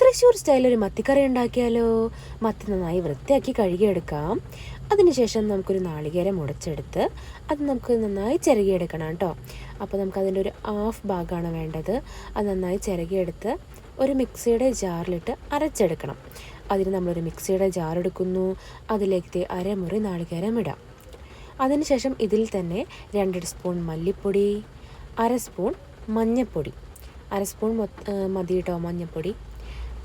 Thrissur style ഒരു മത്തിക്കറി ഉണ്ടാക്കിയാലോ? മത്തി നന്നായി വൃത്തിയാക്കി കഴുകിയെടുക്കാം. അതിനുശേഷം നമുക്കൊരു നാളികേരം ഉടച്ചെടുത്ത് അത് നമുക്ക് നന്നായി ചിരകിയെടുക്കണം കേട്ടോ. അപ്പോൾ നമുക്ക് അതിന്റെ ഒരു ഹാഫ് ഭാഗമാണ് വേണ്ടത്. അത് നന്നായി ചിരകിയെടുത്ത് ഒരു മിക്സിയുടെ ജാറിലിട്ട് അരച്ചെടുക്കണം. അതിന് നമ്മളൊരു മിക്സിയുടെ ജാർ എടുക്കുന്നു അതിലേക്ക് അരമുറി നാളികേരം ഇടാം. അതിനുശേഷം ഇതിൽ തന്നെ രണ്ട് സ്പൂൺ മല്ലിപ്പൊടി അര സ്പൂൺ മഞ്ഞൾപ്പൊടി അര സ്പൂൺ മതി കേട്ടോ മഞ്ഞൾപ്പൊടി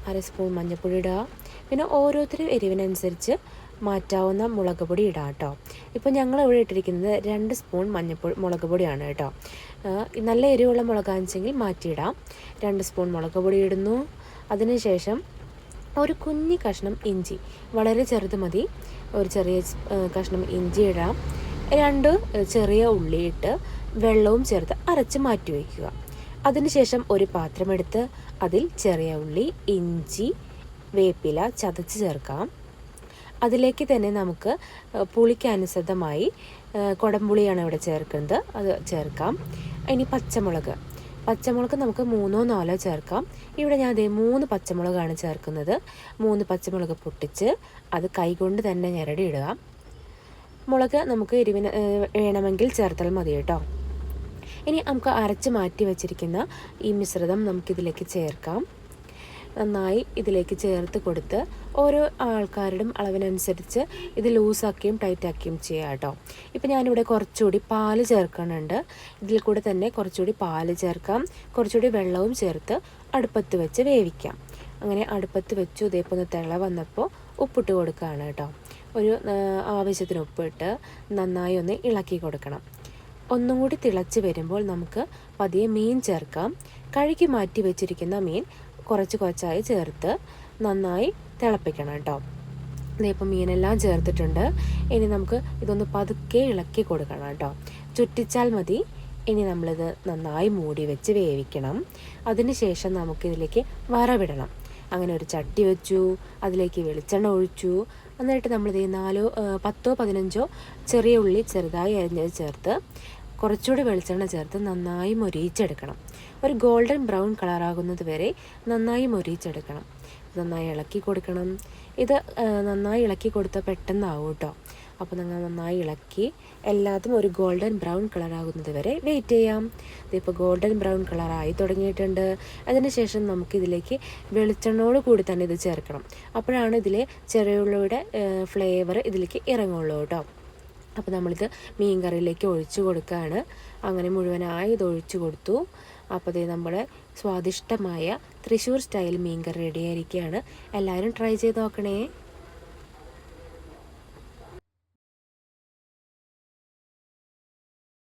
അര സ്പൂൺ മഞ്ഞൾപ്പൊടി ഇടുക. പിന്നെ ഓരോരുത്തരും എരിവിനനുസരിച്ച് മാറ്റാവുന്ന മുളക് പൊടി ഇടാം കേട്ടോ ഇപ്പോൾ ഞങ്ങൾ ഇവിടെ ഇട്ടിരിക്കുന്നത് രണ്ട് സ്പൂൺ മഞ്ഞൾപ്പൊടി മുളക് പൊടിയാണ് കേട്ടോ നല്ല എരിവുള്ള മുളകാണെച്ചെങ്കിൽ മാറ്റിയിടാം. രണ്ട് സ്പൂൺ മുളക് പൊടി ഇടുന്നു. അതിനുശേഷം ഒരു കുഞ്ഞി കഷ്ണം ഇഞ്ചി വളരെ ചെറുത് മതി. ഒരു ചെറിയ കഷ്ണം ഇഞ്ചി ഇടാം. രണ്ട് ചെറിയ ഉള്ളി ഇട്ട് വെള്ളവും ചേർത്ത് അരച്ച് മാറ്റി വയ്ക്കുക. അതിനുശേഷം ഒരു പാത്രമെടുത്ത് അതിൽ ചെറിയ ഉള്ളി ഇഞ്ചി വേപ്പില ചതച്ച് ചേർക്കാം. അതിലേക്ക് തന്നെ നമുക്ക് പുളിക്കനുസൃതമായി പുളിക്ക് കുടംപുളിയാണ് ഇവിടെ ചേർക്കുന്നത്. അത് ചേർക്കാം. ഇനി പച്ചമുളക്. പച്ചമുളക് നമുക്ക് മൂന്നോ നാലോ ചേർക്കാം. ഇവിടെ ഞാൻ അതേ മൂന്ന് പച്ചമുളകാണ് ചേർക്കുന്നത്. മൂന്ന് പച്ചമുളക് പൊട്ടിച്ച് അത് കൈകൊണ്ട് തന്നെ ഞെരടി ഇടുക മുളക് നമുക്ക് എരിവിന് വേണമെങ്കിൽ ചേർത്താൽ മതി കേട്ടോ. ഇനി നമുക്ക് അരച്ച് മാറ്റി വെച്ചിരിക്കുന്ന ഈ മിശ്രിതം നമുക്കിതിലേക്ക് ചേർക്കാം. നന്നായി ഇതിലേക്ക് ചേർത്ത് കൊടുത്ത് ഓരോ ആൾക്കാരുടെയും അളവിനനുസരിച്ച് ഇത് ലൂസാക്കിയും ടൈറ്റാക്കിയും ചെയ്യാം കേട്ടോ. ഇപ്പം ഞാനിവിടെ കുറച്ചുകൂടി പാൽ ചേർക്കുന്നുണ്ട്. ഇതിൽ കൂടെ തന്നെ കുറച്ചുകൂടി പാൽ ചേർക്കാം. കുറച്ചുകൂടി വെള്ളവും ചേർത്ത് അടുപ്പത്ത് വെച്ച് വേവിക്കാം. അങ്ങനെ അടുപ്പത്ത് വെച്ചു ഇതേപോലെ തിള വന്നപ്പോൾ ഉപ്പിട്ട് കൊടുക്കുകയാണ് കേട്ടോ. ഒരു ആവശ്യത്തിന് ഉപ്പിട്ട് നന്നായി ഒന്ന് ഇളക്കി കൊടുക്കണം. ഒന്നും കൂടി തിളച്ച് വരുമ്പോൾ നമുക്ക് പതിയെ മീൻ ചേർക്കാം. കഴുകി മാറ്റി വെച്ചിരിക്കുന്ന മീൻ കുറച്ച് കുറച്ചായി ചേർത്ത് നന്നായി തിളപ്പിക്കണം കേട്ടോ. ഇതിപ്പോൾ മീനെല്ലാം ചേർത്തിട്ടുണ്ട്. ഇനി നമുക്ക് ഇതൊന്ന് പതുക്കെ ഇളക്കി കൊടുക്കണം കേട്ടോ. ചുറ്റിച്ചാൽ മതി. ഇനി നമ്മളിത് നന്നായി മൂടി വെച്ച് വേവിക്കണം. അതിനുശേഷം നമുക്കിതിലേക്ക് വറവിടണം. അങ്ങനെ ഒരു ചട്ടി വെച്ചു അതിലേക്ക് വെളിച്ചെണ്ണ ഒഴിച്ചു. എന്നിട്ട് നമ്മളിത് നാലോ പത്തോ പതിനഞ്ചോ ചെറിയ ഉള്ളി ചെറുതായി അരിഞ്ഞത് ചേർത്ത് കുറച്ചുകൂടി വെളിച്ചെണ്ണ ചേർത്ത് നന്നായി മൊരിയിച്ചെടുക്കണം. ഒരു ഗോൾഡൻ ബ്രൗൺ കളറാകുന്നത് വരെ നന്നായി മൊരിയിച്ചെടുക്കണം. നന്നായി ഇളക്കി കൊടുക്കണം. ഇത് നന്നായി ഇളക്കി കൊടുത്താൽ പെട്ടെന്നാവും കേട്ടോ. അപ്പോൾ നിങ്ങൾ നന്നായി ഇളക്കി എല്ലാത്തും ഒരു ഗോൾഡൻ ബ്രൗൺ കളറാകുന്നത് വരെ വെയിറ്റ് ചെയ്യാം. ഇതിപ്പോൾ ഗോൾഡൻ ബ്രൗൺ കളറായി തുടങ്ങിയിട്ടുണ്ട്. അതിനുശേഷം നമുക്കിതിലേക്ക് വെളിച്ചെണ്ണയോട് കൂടി തന്നെ ഇത് ചേർക്കണം. അപ്പോഴാണ് ഇതിലെ ചെറിയുള്ളിയുടെ ഫ്ലേവർ ഇതിലേക്ക് ഇറങ്ങുള്ളൂ കേട്ടോ. അപ്പോൾ നമ്മളിത് മീൻ കറിയിലേക്ക് ഒഴിച്ചു കൊടുക്കുകയാണ് അങ്ങനെ മുഴുവനായി ഇത് ഒഴിച്ചു കൊടുത്തു. അപ്പോൾ ഇത് നമ്മുടെ സ്വാദിഷ്ടമായ തൃശ്ശൂർ സ്റ്റൈൽ മീൻ കറി റെഡിയായിരിക്കുകയാണ് എല്ലാവരും ട്രൈ ചെയ്ത് നോക്കണേ.